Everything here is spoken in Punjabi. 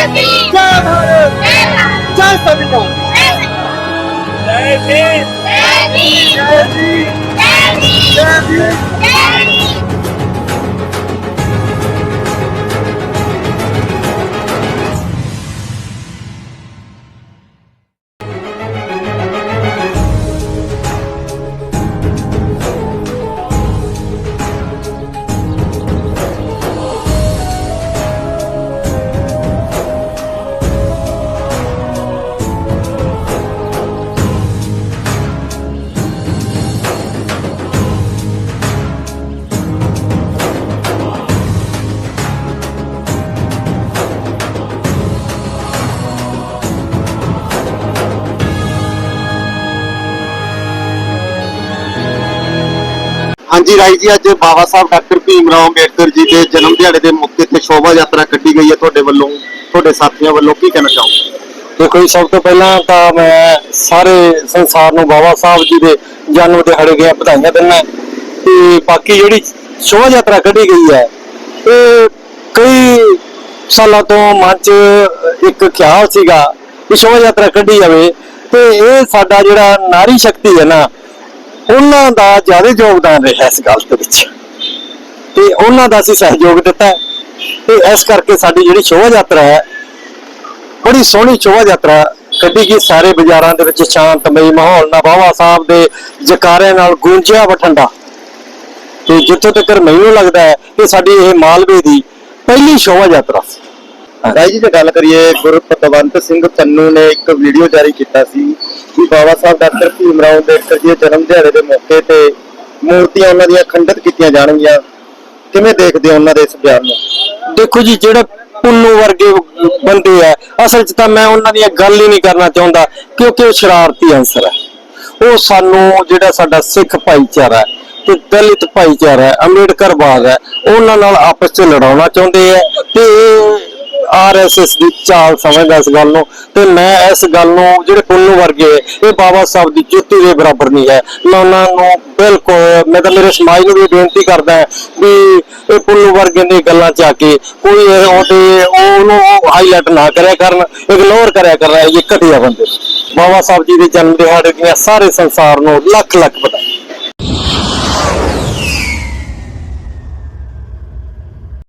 जय भारत जय संविधान जय भीम जय भीम जय भीम ਹਾਂਜੀ ਰਾਈ ਜੀ, ਅੱਜ ਬਾਬਾ ਸਾਹਿਬ ਡਾਕਟਰ ਭੀਮ ਰਾਓ ਅੰਬੇਡਕਰ ਜੀ ਦੇ ਜਨਮ ਦਿਹਾੜੇ ਦੇ ਮੌਕੇ ਤੇ ਸ਼ੋਭਾ ਯਾਤਰਾ ਕੱਢੀ ਗਈ ਹੈ ਤੁਹਾਡੇ ਵੱਲੋਂ, ਤੁਹਾਡੇ ਸਾਥੀਆਂ ਵੱਲੋਂ, ਕੀ ਕਹਿਣਾ ਚਾਹੋਗੇ? ਦੇਖੋ ਜੀ, ਸਭ ਤੋਂ ਪਹਿਲਾਂ ਤਾਂ ਮੈਂ ਸਾਰੇ ਸੰਸਾਰ ਨੂੰ ਬਾਬਾ ਸਾਹਿਬ ਜੀ ਦੇ ਜਨਮ ਦਿਹਾੜੇ ਦੀਆਂ ਵਧਾਈਆਂ ਦਿੰਦਾ ਤੇ ਬਾਕੀ ਜਿਹੜੀ ਸ਼ੋਭਾ ਯਾਤਰਾ ਕੱਢੀ ਗਈ ਹੈ, ਇਹ ਕਈ ਸਾਲਾਂ ਤੋਂ ਮਨ 'ਚ ਇੱਕ ਖਿਆਲ ਸੀਗਾ ਕਿ ਸ਼ੋਭਾ ਯਾਤਰਾ ਕੱਢੀ ਜਾਵੇ ਤੇ ਇਹ ਸਾਡਾ ਜਿਹੜਾ ਨਾਰੀ ਸ਼ਕਤੀ ਹੈ ਨਾ ਉਹਨਾਂ ਦਾ ਜ਼ਿਆਦਾ ਯੋਗਦਾਨ ਰਿਹਾ ਇਸ ਗੱਲ ਦੇ ਵਿੱਚ। ਤੇ ਉਹਨਾਂ ਦਾ ਅਸੀਂ ਸਹਿਯੋਗ ਦਿੱਤਾ ਤੇ ਇਸ ਕਰਕੇ ਸਾਡੀ ਜਿਹੜੀ ਸ਼ੋਭਾ ਯਾਤਰਾ ਹੈ, ਬੜੀ ਸੋਹਣੀ ਸ਼ੋਭਾ ਯਾਤਰਾ ਕੱਢੀ ਗਈ ਸਾਰੇ ਬਾਜ਼ਾਰਾਂ ਦੇ ਵਿੱਚ, ਸ਼ਾਂਤਮਈ ਮਾਹੌਲ ਨਾਲ ਬਾਵਾ ਸਾਹਿਬ ਦੇ ਜਕਾਰਿਆਂ ਨਾਲ ਗੂੰਜਿਆ ਬਠੰਡਾ ਤੇ ਜਿੱਥੋਂ ਤੱਕ ਮੈਨੂੰ ਲੱਗਦਾ ਹੈ ਕਿ ਸਾਡੀ ਇਹ ਮਾਲਵੇ ਦੀ ਪਹਿਲੀ ਸ਼ੋਭਾ ਯਾਤਰਾ ਸੀ। ਰਾਈ ਜੀ ਜੇ ਗੱਲ ਕਰੀਏ ਗੁਰਪਤਵੰਤ ਸਿੰਘ ਪੰਨੂ ਨੇ ਇੱਕ ਵੀਡੀਓ ਜਾਰੀ ਕੀਤਾ ਸੀ ਕਿ ਬਾਬਾ ਸਾਹਿਬ ਡਾਕਟਰ ਭੀਮ ਰਾਓ ਅੰਬੇਡਕਰ ਜੀ ਦੇ ਜਨਮ ਦਿਹਾੜੇ ਦੇ ਮੌਕੇ ਤੇ ਮੂਰਤੀਆਂ ਉਹਨਾਂ ਦੀਆਂ ਖੰਡਿਤ ਕੀਤੀਆਂ ਜਾਣਗੀਆਂ। ਕਿਵੇਂ ਦੇਖਦੇ ਹੋ ਉਹਨਾਂ ਦੇ ਇਸ ਬਿਆਨ ਨੂੰ? ਦੇਖੋ ਜੀ ਜਿਹੜੇ ਪੁੰਨੂ ਵਰਗੇ ਬੰਦੇ ਆ ਅਸਲ 'ਚ ਤਾਂ ਮੈਂ ਉਹਨਾਂ ਦੀ ਗੱਲ ਹੀ ਨਹੀਂ ਕਰਨਾ ਚਾਹੁੰਦਾ ਕਿਉਂਕਿ ਉਹ ਸ਼ਰਾਰਤੀ ਅੰਸਰ ਹੈ ਉਹ ਸਾਨੂੰ ਜਿਹੜਾ ਸਾਡਾ ਸਿੱਖ ਭਾਈਚਾਰਾ ਹੈ ਤੇ ਦਲਿਤ ਭਾਈਚਾਰਾ ਹੈ ਅੰਬੇਡਕਰ ਬਾਗ ਹੈ ਉਹਨਾਂ ਨਾਲ ਆਪਸ 'ਚ ਲੜਾਉਣਾ ਚਾਹੁੰਦੇ ਆ ਤੇ ਆਰਐਸਐਸ ਦੀ ਚਾਲ ਸਮਝਦਾ ਇਸ ਗੱਲ ਨੂੰ ਤੇ ਮੈਂ ਇਸ ਗੱਲ ਨੂੰ ਜਿਹੜੇ ਪੁੰਨੂ ਵਰਗੇ ਇਹ ਬਾਬਾ ਸਾਹਿਬ ਦੀ ਜੁੱਤੀ ਦੇ ਬਰਾਬਰ ਨਹੀਂ ਹੈ। ਮੈਂ ਉਹਨਾਂ ਨੂੰ ਬਿਲਕੁਲ, ਮੈਂ ਤਾਂ ਮੇਰੇ ਸਮਾਜ ਨੂੰ ਵੀ ਬੇਨਤੀ ਕਰਦਾ ਹਾਂ ਵੀ ਇਹ ਪੁੰਨੂ ਵਰਗੇ ਦੀ ਗੱਲਾਂ ਚ ਆ ਕੇ ਕੋਈ ਉਹਦੇ ਉਹਨੂੰ ਹਾਈਲਾਈਟ ਨਾ ਕਰਿਆ ਕਰਨ ਇਗਨੋਰ ਕਰਿਆ ਕਰ ਰਿਹਾ ਇਹ ਘਟੀਆ ਬੰਦੇ ਬਾਬਾ ਸਾਹਿਬ ਜੀ ਦੇ ਜਨਮ ਦਿਹਾੜੇ ਦੀਆਂ ਸਾਰੇ ਸੰਸਾਰ ਨੂੰ ਲੱਖ ਲੱਖ ਵਧਾਈ